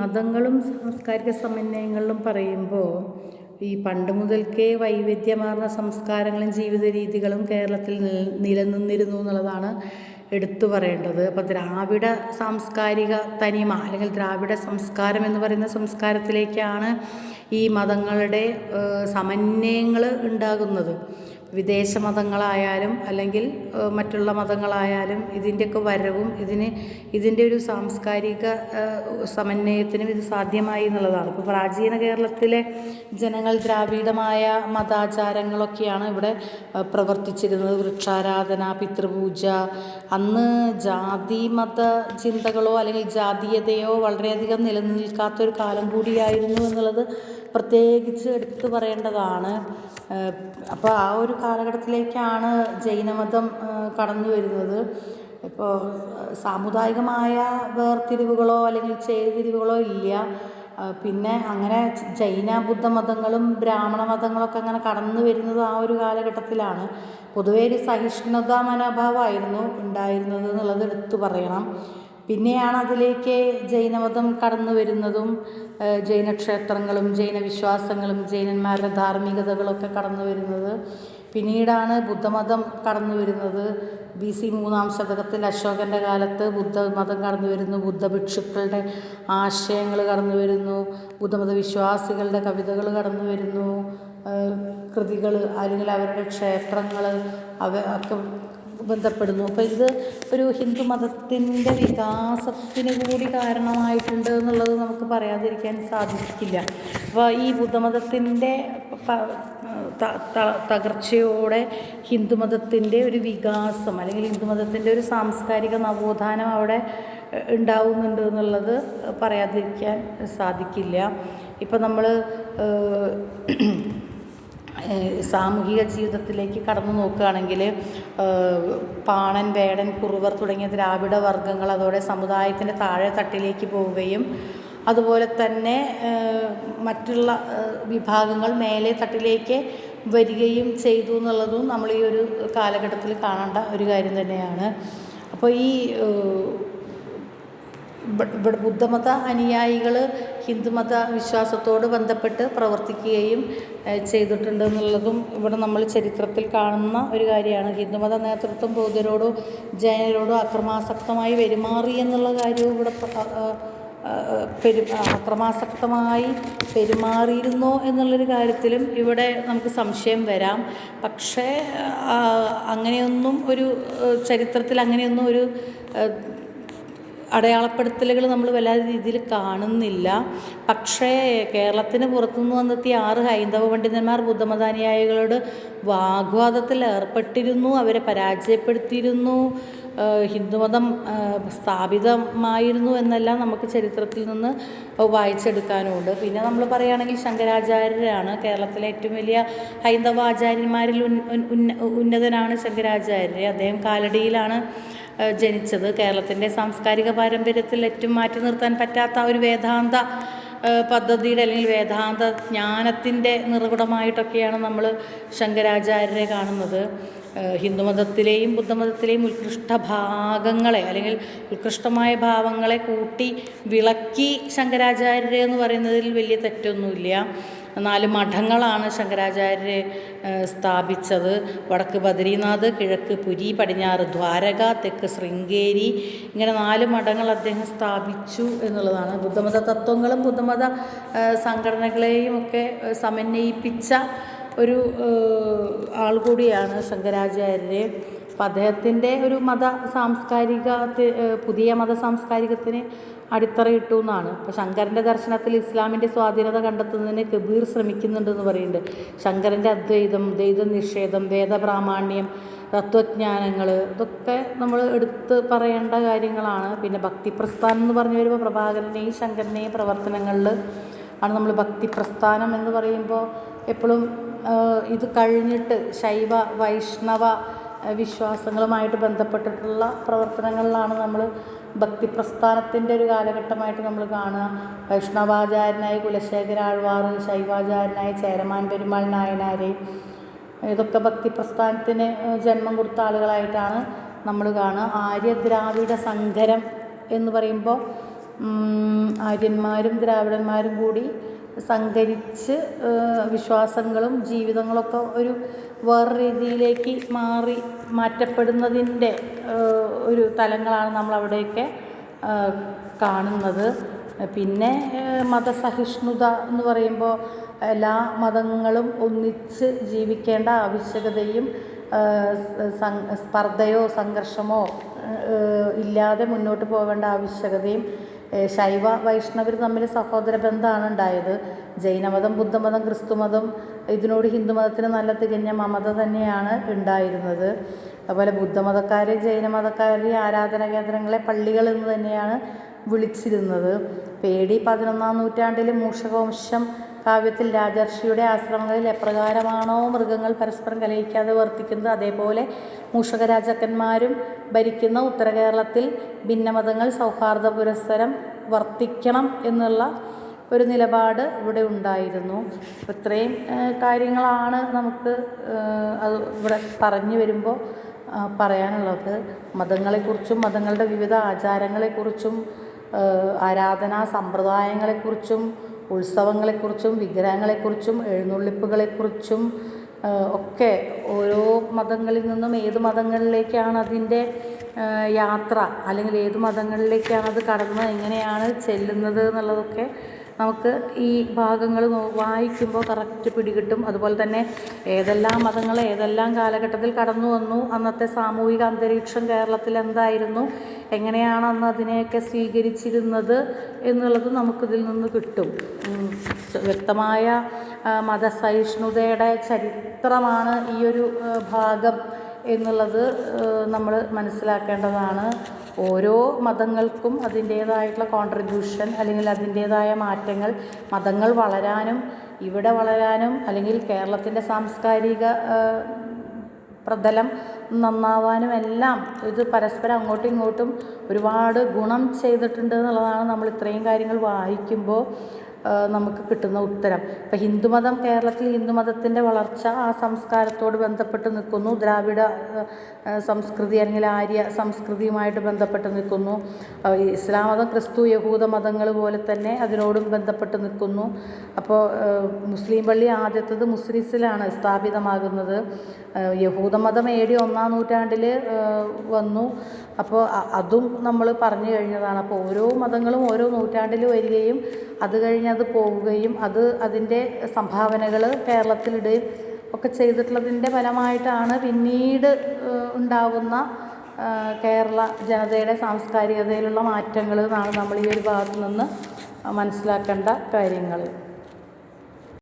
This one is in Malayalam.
മതങ്ങളും സാംസ്കാരിക സമന്വയങ്ങളിലും പറയുമ്പോൾ ഈ പണ്ട് മുതൽക്കേ വൈവിധ്യമാർന്ന സംസ്കാരങ്ങളും ജീവിത രീതികളും കേരളത്തിൽ നില നിലനിന്നിരുന്നു എന്നുള്ളതാണ് എടുത്തു പറയേണ്ടത്. അപ്പോൾ ദ്രാവിഡ സാംസ്കാരിക തനിമ അല്ലെങ്കിൽ ദ്രാവിഡ സംസ്കാരം എന്ന് പറയുന്ന സംസ്കാരത്തിലേക്കാണ് ഈ മതങ്ങളുടെ സമന്വയങ്ങൾ ഉണ്ടാകുന്നത്. വിദേശ മതങ്ങളായാലും അല്ലെങ്കിൽ മറ്റുള്ള മതങ്ങളായാലും ഇതിന്റെയൊക്കെ വരവും ഇതിന് ഇതിന്റെ ഒരു സാംസ്കാരിക സമന്വയത്തിനും ഇത് സാധ്യമായി എന്നുള്ളതാണ്. ഇപ്പോൾ പ്രാചീന കേരളത്തിലെ ജനങ്ങൾ ദ്രാവിഡമായ മതാചാരങ്ങളൊക്കെയാണ് ഇവിടെ പ്രവർത്തിച്ചിരുന്നത്. വൃക്ഷാരാധന പിതൃപൂജ. അന്ന് ജാതി മത ചിന്തകളോ അല്ലെങ്കിൽ ജാതീയതയോ വളരെയധികം നിലനിൽക്കാത്തൊരു കാലം കൂടിയായിരുന്നു എന്നുള്ളത് പ്രത്യേകിച്ച് എടുത്തു പറയേണ്ടതാണ്. അപ്പോൾ ആ ഒരു കാലഘട്ടത്തിലേക്കാണ് ജൈനമതം കടന്നു വരുന്നത്. ഇപ്പോൾ സാമുദായികമായ വേർതിരിവുകളോ അല്ലെങ്കിൽ ചേരിതിരിവുകളോ ഇല്ല. പിന്നെ അങ്ങനെ ജൈന ബുദ്ധ മതങ്ങളും ബ്രാഹ്മണ മതങ്ങളൊക്കെ അങ്ങനെ കടന്നു വരുന്നത് ആ ഒരു കാലഘട്ടത്തിലാണ്. പൊതുവേ ഒരു സഹിഷ്ണുത മനോഭാവമായിരുന്നു ഉണ്ടായിരുന്നത് എന്നുള്ളത് എടുത്തു പറയണം. പിന്നെയാണ് അതിലേക്ക് ജൈനമതം കടന്നു വരുന്നതും ജൈനക്ഷേത്രങ്ങളും ജൈനവിശ്വാസങ്ങളും ജൈനന്മാരുടെ ധാർമ്മികതകളൊക്കെ കടന്നു വരുന്നത്. പിന്നീടാണ് ബുദ്ധമതം കടന്നു വരുന്നത്. ബി സി മൂന്നാം ശതകത്തിൽ അശോകന്റെ കാലത്ത് ബുദ്ധമതം കടന്നു വരുന്നു. ബുദ്ധഭിക്ഷുക്കളുടെ ആശയങ്ങൾ കടന്നു വരുന്നു. ബുദ്ധമത വിശ്വാസികളുടെ കവിതകൾ കടന്നു വരുന്നു. കൃതികൾ അല്ലെങ്കിൽ അവരുടെ ക്ഷേത്രങ്ങൾ അവ ഒക്കെ ബന്ധപ്പെടുന്നു. അപ്പോൾ ഇത് ഒരു ഹിന്ദു മതത്തിന്റെ വികാസത്തിന് കൂടി കാരണമായിട്ടുണ്ട് എന്നുള്ളത് നമുക്ക് പറയാതിരിക്കാൻ സാധിക്കില്ല. അപ്പോൾ ഈ ബുദ്ധമതത്തിന്റെ തകർച്ചയോടെ ഹിന്ദുമതത്തിന്റെ ഒരു വികാസം അല്ലെങ്കിൽ ഹിന്ദുമതത്തിന്റെ ഒരു സാംസ്കാരിക നവോത്ഥാനം അവിടെ ഉണ്ടാവുന്നുണ്ട് എന്നുള്ളത് പറയാതിരിക്കാൻ സാധിക്കില്ല. ഇപ്പം നമ്മൾ സാമൂഹിക ജീവിതത്തിലേക്ക് കടന്നു നോക്കുകയാണെങ്കിൽ പാണൻ വേടൻ കുറുവർ തുടങ്ങിയ ദ്രാവിഡ വർഗങ്ങൾ അതോടെ സമുദായത്തിന്റെ താഴെ തട്ടിലേക്ക് പോവുകയും അതുപോലെ തന്നെ മറ്റുള്ള വിഭാഗങ്ങൾ മേലെ തട്ടിലേക്ക് വരികയും ചെയ്തു എന്നുള്ളതും നമ്മൾ ഈ ഒരു കാലഘട്ടത്തിൽ കാണേണ്ട ഒരു കാര്യം തന്നെയാണ്. അപ്പോൾ ഈ ഇവിടെ ബുദ്ധമത അനുയായികൾ ഹിന്ദുമത വിശ്വാസത്തോട് ബന്ധപ്പെട്ട് പ്രവർത്തിക്കുകയും ചെയ്തിട്ടുണ്ട് എന്നുള്ളതും ഇവിടെ നമ്മൾ ചരിത്രത്തിൽ കാണുന്ന ഒരു കാര്യമാണ്. ഹിന്ദുമത നേതൃത്വം ബൗദ്ധരോടോ ജൈനരോടോ അക്രമാസക്തമായി പെരുമാറി എന്നുള്ള കാര്യവും ഇവിടെ പെരു അക്രമാസക്തമായി പെരുമാറിയിരുന്നോ എന്നുള്ളൊരു കാര്യത്തിലും ഇവിടെ നമുക്ക് സംശയം വരാം. പക്ഷേ അങ്ങനെയൊന്നും ഒരു ചരിത്രത്തിൽ അങ്ങനെയൊന്നും ഒരു അടയാളപ്പെടുത്തലുകൾ നമ്മൾ വല്ലാതെ രീതിയിൽ കാണുന്നില്ല. പക്ഷേ കേരളത്തിന് പുറത്തുനിന്ന് വന്നെത്തിയ ആറ് ഹൈന്ദവ പണ്ഡിതന്മാർ ബുദ്ധമതാനുയായികളോട് വാഗ്വാദത്തിൽ ഏർപ്പെട്ടിരുന്നു അവരെ പരാജയപ്പെടുത്തിയിരുന്നു. ഹിന്ദുമതം സ്ഥാപിതമായിരുന്നു എന്നെല്ലാം നമുക്ക് ചരിത്രത്തിൽ നിന്ന് വായിച്ചെടുക്കാനുമുണ്ട് പിന്നെ നമ്മൾ പറയുകയാണെങ്കിൽ ശങ്കരാചാര്യരാണ്. കേരളത്തിലെ ഏറ്റവും വലിയ ഹൈന്ദവ ആചാര്യന്മാരിൽ ഉന്നതനാണ് ശങ്കരാചാര്യർ. അദ്ദേഹം കാലടിയിലാണ് ജനിച്ചത്. കേരളത്തിന്റെ സാംസ്കാരിക പാരമ്പര്യത്തിൽ ഏറ്റവും മാറ്റി നിർത്താൻ പറ്റാത്ത ഒരു വേദാന്ത പദ്ധതിയുടെ അല്ലെങ്കിൽ വേദാന്ത ജ്ഞാനത്തിന്റെ നിറകുടമായിട്ടൊക്കെയാണ് നമ്മൾ ശങ്കരാചാര്യരെ കാണുന്നത്. ഹിന്ദുമതത്തിലെയും ബുദ്ധമതത്തിലെയും ഉത്കൃഷ്ട ഭാഗങ്ങളെ അല്ലെങ്കിൽ ഉത്കൃഷ്ടമായ ഭാവങ്ങളെ കൂട്ടി വിളക്കി ശങ്കരാചാര്യരെ എന്ന് പറയുന്നതിൽ വലിയ തെറ്റൊന്നുമില്ല. നാല് മഠങ്ങളാണ് ശങ്കരാചാര്യർ സ്ഥാപിച്ചത്. വടക്ക് ബദ്രീനാഥ് കിഴക്ക് പുരി പടിഞ്ഞാറ് ദ്വാരക തെക്ക് ശൃംഗേരി. ഇങ്ങനെ നാല് മഠങ്ങൾ അദ്ദേഹം സ്ഥാപിച്ചു എന്നുള്ളതാണ്. ബുദ്ധമത തത്വങ്ങളും ബുദ്ധമത സംഘടനകളെയും ഒക്കെ സമന്വയിപ്പിച്ച ഒരു ആൾ കൂടിയാണ് ശങ്കരാചാര്യരെ. അപ്പം അദ്ദേഹത്തിന്റെ ഒരു മത സാംസ്കാരിക പുതിയ മത സാംസ്കാരികത്തിന് അടിത്തറയിട്ടു എന്നാണ്. അപ്പോൾ ശങ്കരന്റെ ദർശനത്തിൽ ഇസ്ലാമിന്റെ സ്വാധീനത കണ്ടെത്തുന്നതിന് കബീർ ശ്രമിക്കുന്നുണ്ടെന്ന് പറയുന്നുണ്ട്. ശങ്കരന്റെ അദ്വൈതം ദ്വൈത നിഷേധം വേദപ്രാമാണ്യം തത്വജ്ഞാനങ്ങൾ ഇതൊക്കെ നമ്മൾ എടുത്ത് പറയേണ്ട കാര്യങ്ങളാണ്. പിന്നെ ഭക്തിപ്രസ്ഥാനം എന്ന് പറഞ്ഞു വരുമ്പോൾ പ്രഭാകരനെയും ശങ്കരനെയും പ്രവർത്തനങ്ങളിൽ ആണ് നമ്മൾ ഭക്തിപ്രസ്ഥാനം എന്ന് പറയുമ്പോൾ എപ്പോഴും ഇത് കഴിഞ്ഞിട്ട് ശൈവ വൈഷ്ണവ വിശ്വാസങ്ങളുമായിട്ട് ബന്ധപ്പെട്ടിട്ടുള്ള പ്രവർത്തനങ്ങളിലാണ് നമ്മൾ ഭക്തി പ്രസ്ഥാനത്തിന്റെ ഒരു കാലഘട്ടമായിട്ട് നമ്മൾ കാണുക. വൈഷ്ണവാചാര്യനായ കുലശേഖര ആഴ്വാർ ശൈവാചാര്യനായ ചേരമാൻ പെരുമാൾ നായനാർ ഇതൊക്കെ ഭക്തി പ്രസ്ഥാനത്തിന് ജന്മം കൊടുത്ത ആളുകളായിട്ടാണ് നമ്മൾ കാണുക. ആര്യദ്രാവിഡ സങ്കരം എന്ന് പറയുമ്പോൾ ആര്യന്മാരും ദ്രാവിഡന്മാരും കൂടി സങ്കരിച്ച് വിശ്വാസങ്ങളും ജീവിതങ്ങളൊക്കെ ഒരു വേറെ രീതിയിലേക്ക് മാറി മാറ്റപ്പെടുന്നതിന്റെ ഒരു തലങ്ങളാണ് നമ്മളവിടെയൊക്കെ കാണുന്നത്. പിന്നെ മതസഹിഷ്ണുത എന്ന് പറയുമ്പോൾ എല്ലാ മതങ്ങളും ഒന്നിച്ച് ജീവിക്കേണ്ട ആവശ്യകതയും സ്പർദ്ധയോ സംഘർഷമോ ഇല്ലാതെ മുന്നോട്ട് പോകേണ്ട ആവശ്യകതയും ശൈവ വൈഷ്ണവർ തമ്മിൽ സഹോദര ബന്ധമാണ് ഉണ്ടായത്. ജൈനമതം ബുദ്ധമതം ക്രിസ്തുമതം ഇതിനോട് ഹിന്ദുമതത്തിന് നല്ല തികഞ്ഞ മമത തന്നെയാണ് ഉണ്ടായിരുന്നത്. അതുപോലെ ബുദ്ധമതക്കാർ ജൈനമതക്കാർ ആരാധന കേന്ദ്രങ്ങളെ പള്ളികൾ എന്ന് തന്നെയാണ് വിളിച്ചിരുന്നത്. പേടി പതിനൊന്നാം നൂറ്റാണ്ടിൽ മൂഷകവംശം കാവ്യത്തിൽ രാജർഷിയുടെ ആശ്രമങ്ങളിൽ എപ്രകാരമാണോ മൃഗങ്ങൾ പരസ്പരം കലഹിക്കാതെ വർത്തിക്കുന്നത്? അതേപോലെ മൂഷക രാജാക്കന്മാരും ഭരിക്കുന്ന ഉത്തരകേരളത്തിൽ ഭിന്നമതങ്ങൾ സൗഹാർദ്ദ പുരസ്സരം വർത്തിക്കണം എന്നുള്ള ഒരു നിലപാട് ഇവിടെ ഉണ്ടായിരുന്നു. ഇത്രയും കാര്യങ്ങളാണ് നമുക്ക് അത് ഇവിടെ പറഞ്ഞു വരുമ്പോൾ പറയാനുള്ളത്. മതങ്ങളെക്കുറിച്ചും മതങ്ങളുടെ വിവിധ ആചാരങ്ങളെക്കുറിച്ചും ആരാധനാ സമ്പ്രദായങ്ങളെക്കുറിച്ചും ഉത്സവങ്ങളെക്കുറിച്ചും വിഗ്രഹങ്ങളെക്കുറിച്ചും എഴുന്നള്ളിപ്പുകളെക്കുറിച്ചും ഒക്കെ ഓരോ മതങ്ങളിൽ നിന്നും ഏത് മതങ്ങളിലേക്കാണ് അതിന്റെ യാത്ര അല്ലെങ്കിൽ ഏത് മതങ്ങളിലേക്കാണ് അത് കടന്ന് എങ്ങനെയാണ് ചെല്ലുന്നത് എന്നുള്ളതൊക്കെ നമുക്ക് ഈ ഭാഗങ്ങൾ വായിക്കുമ്പോൾ കറക്റ്റ് പിടികിട്ടും. അതുപോലെ തന്നെ ഏതെല്ലാം മതങ്ങൾ ഏതെല്ലാം കാലഘട്ടത്തിൽ കടന്നു വന്നു അന്നത്തെ സാമൂഹിക അന്തരീക്ഷം കേരളത്തിൽ എന്തായിരുന്നു എങ്ങനെയാണ് അന്ന് അതിനെയൊക്കെ സ്വീകരിച്ചിരുന്നത് എന്നുള്ളത് നമുക്കിതിൽ നിന്ന് കിട്ടും. വ്യക്തമായ മതസഹിഷ്ണുതയുടെ ചരിത്രമാണ് ഈ ഒരു ഭാഗം. എന്നുള്ളത് നമ്മൾ മനസ്സിലാക്കേണ്ടതാണ്. ഓരോ മതങ്ങൾക്കും അതിന്റേതായിട്ടുള്ള കോൺട്രിബ്യൂഷൻ അല്ലെങ്കിൽ അതിന്റേതായ മാറ്റങ്ങൾ മതങ്ങൾ വളരാനും ഇവിടെ വളരാനും അല്ലെങ്കിൽ കേരളത്തിന്റെ സാംസ്കാരിക പ്രതലം നന്നാവാനും എല്ലാം ഇത് പരസ്പരം അങ്ങോട്ടും ഇങ്ങോട്ടും ഒരുപാട് ഗുണം ചെയ്തിട്ടുണ്ട് എന്നുള്ളതാണ് നമ്മൾ ഇത്രയും കാര്യങ്ങൾ വായിക്കുമ്പോൾ നമുക്ക് കിട്ടുന്ന ഉത്തരം. ഇപ്പം ഹിന്ദുമതം കേരളത്തിൽ ഹിന്ദുമതത്തിന്റെ വളർച്ച ആ സംസ്കാരത്തോട് ബന്ധപ്പെട്ട് നിൽക്കുന്നു. ദ്രാവിഡ സംസ്കൃതി അല്ലെങ്കിൽ ആര്യ സംസ്കൃതിയുമായിട്ട് ബന്ധപ്പെട്ട് നിൽക്കുന്നു. ഇസ്ലാം മതം ക്രിസ്തു യഹൂദ മതങ്ങൾ പോലെ തന്നെ അതിനോടും ബന്ധപ്പെട്ട് നിൽക്കുന്നു. അപ്പോൾ മുസ്ലിം പള്ളി ആദ്യത്തത് മുസ്ലിസിലാണ് സ്ഥാപിതമാകുന്നത്. യഹൂദമതം ഏടി ഡി ഒന്നാം നൂറ്റാണ്ടിൽ വന്നു. അപ്പോൾ അതും നമ്മൾ പറഞ്ഞു കഴിഞ്ഞതാണ്. അപ്പോൾ ഓരോ മതങ്ങളും ഓരോ നൂറ്റാണ്ടിൽ വരികയും അത് കഴിഞ്ഞ് അത് പോവുകയും അത് അതിന്റെ സംഭാവനകൾ കേരളത്തിലിടുകയും ഒക്കെ ചെയ്തിട്ടുള്ളതിന്റെ ഫലമായിട്ടാണ് പിന്നീട് ഉണ്ടാവുന്ന കേരള ജനതയുടെ സാംസ്കാരികതയിലുള്ള മാറ്റങ്ങൾ എന്നാണ് നമ്മൾ ഈ ഒരു ഭാഗത്തു നിന്ന് മനസ്സിലാക്കേണ്ട കാര്യങ്ങൾ